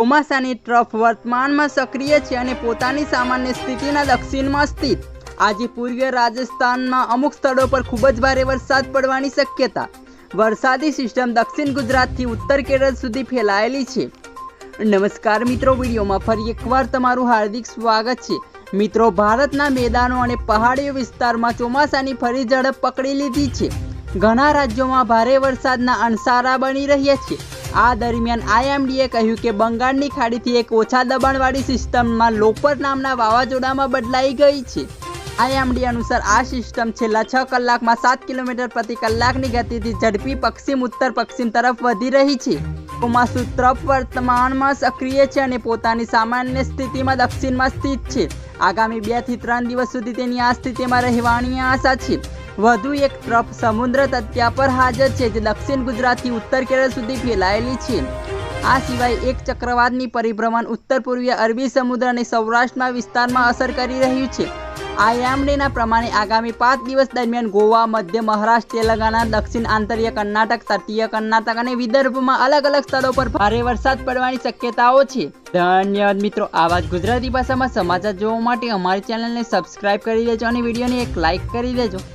ચોમાસાની ટ્રફ વર્તમાનમાં સક્રિય છે અને પોતાની સામાન્ય સ્થિતિના દક્ષિણમાં સ્થિત. આજે પૂર્વીય રાજસ્થાનમાં અમુક સ્થળો પર ખૂબ જ ભારે વરસાદ પડવાની શક્યતા. વરસાદી સિસ્ટમ દક્ષિણ ગુજરાતથી ઉત્તર કેરળ સુધી ફેલાયેલી છે. નમસ્કાર મિત્રો, વિડીયોમાં ફરી એકવાર તમારું હાર્દિક સ્વાગત છે. મિત્રો, ભારતના મેદાનો અને પહાડીઓ વિસ્તારમાં ચોમાસાની ફરી ઝડપ પકડી લીધી છે. ઘણા રાજ્યોમાં ભારે વરસાદના અણસારા બની રહ્યા છે. આ દરમિયાન આઈએમડીએ કહ્યું કે બંગાળની ખાડીથી એક ઓછા દબાણવાળી સિસ્ટમમાં લોપર નામના વાવાઝોડામાં બદલાઈ ગઈ છે. આઈએમડી અનુસાર આ સિસ્ટમ છેલ્લા છ કલાકમાં સાત કિલોમીટર પ્રતિ કલાકની ગતિથી ઝડપી પશ્ચિમ ઉત્તર પશ્ચિમ તરફ વધી રહી છે. ચોમાસુ ત્રપ વર્તમાનમાં સક્રિય છે અને પોતાની સામાન્ય સ્થિતિમાં દક્ષિણમાં સ્થિત છે. આગામી બેથી ત્રણ દિવસ સુધી તેની આ સ્થિતિમાં રહેવાની આશા છે. વધુ એક ટ્રફ સમુદ્ર તત્યા પર હાજર છે, જે દક્ષિણ ગુજરાતથી ઉત્તર કેરળ સુધી ફેલાયેલી છે. આ સિવાય એક ચક્રવાતની પરિભ્રમણ ઉત્તર પૂર્વીય અરબી સમુદ્ર અને સૌરાષ્ટ્રના વિસ્તારમાં અસર કરી રહ્યું છે. આઈએમડીના પ્રમાણે આગામી પાંચ દિવસ દરમિયાન ગોવા, મધ્ય મહારાષ્ટ્ર, તેલંગાણા, દક્ષિણ આંતરીય કર્ણાટક, તટીય કર્ણાટક અને વિદર્ભમાં અલગ અલગ સ્થળો પર ભારે વરસાદ પડવાની શક્યતાઓ છે. ધન્યવાદ મિત્રો, આવા જ ગુજરાતી ભાષામાં સમાચાર જોવા માટે અમારી ચેનલને સબસ્ક્રાઇબ કરી દેજો અને વિડીયોને એક લાઇક કરી દેજો.